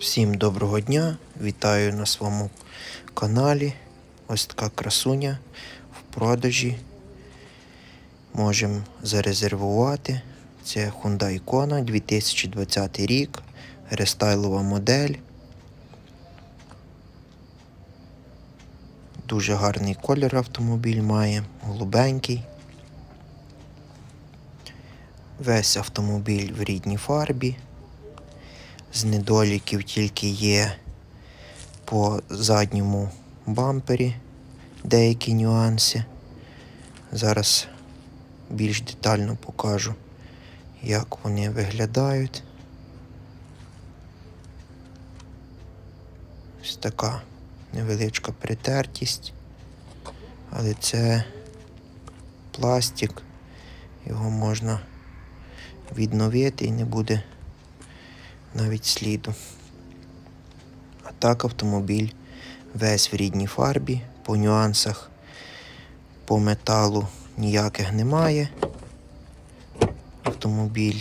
Всім доброго дня! Вітаю на своєму каналі. Ось така красуня в продажі. Можемо зарезервувати. Це Hyundai Kona 2020 рік. Рестайлова модель. Дуже гарний колір автомобіль має, голубенький. Весь автомобіль в рідній фарбі. З недоліків тільки є по задньому бампері деякі нюанси. Зараз більш детально покажу, як вони виглядають. Ось така невеличка притертість, але це пластик, його можна відновити і не буде навіть сліду. А так автомобіль весь в рідній фарбі, по нюансах, по металу ніяких немає. Автомобіль,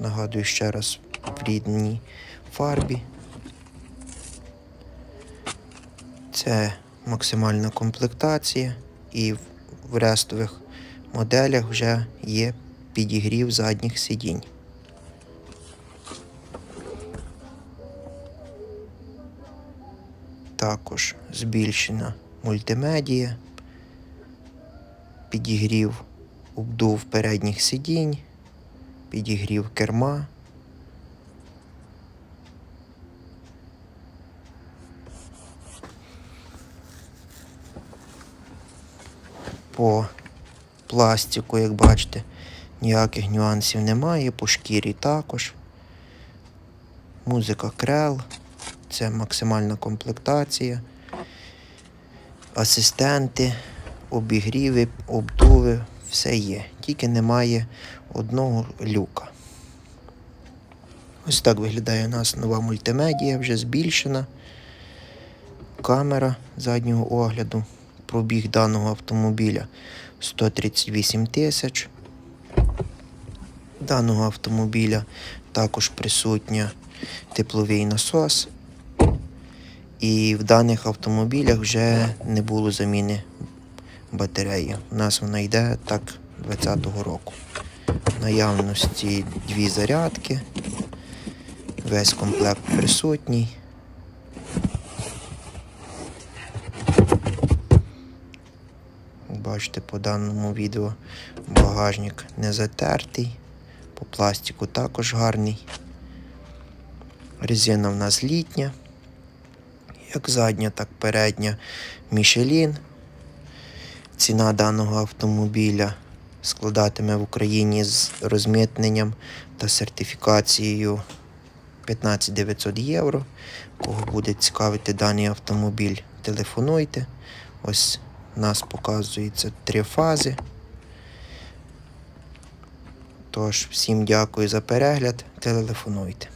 нагадую ще раз, в рідній фарбі. Це максимальна комплектація і в- рестових моделях вже є підігрів задніх сидінь. Також збільшена мультимедія, підігрів обдув передніх сидінь, підігрів керма. По пластику, як бачите, ніяких нюансів немає, по шкірі також. Музика крел. Це максимальна комплектація. Асистенти, обігріви, обдуви, все є. Тільки немає одного люка. Ось так виглядає у нас нова мультимедія, вже збільшена. Камера заднього огляду. Пробіг даного автомобіля 138 тисяч. Даного автомобіля також присутня тепловий насос. І в даних автомобілях вже не було заміни батареї. У нас вона йде так 2020 року. В наявності дві зарядки. Весь комплект присутній. Бачите, по даному відео багажник не затертий, по пластику також гарний. Резина в нас літня, як задня, так передня Мішелін. Ціна даного автомобіля складатиме в Україні з розмитненням та сертифікацією 15 900 євро. Кого буде цікавити даний автомобіль, телефонуйте. Ось у нас показується три фази. Тож, всім дякую за перегляд. Телефонуйте.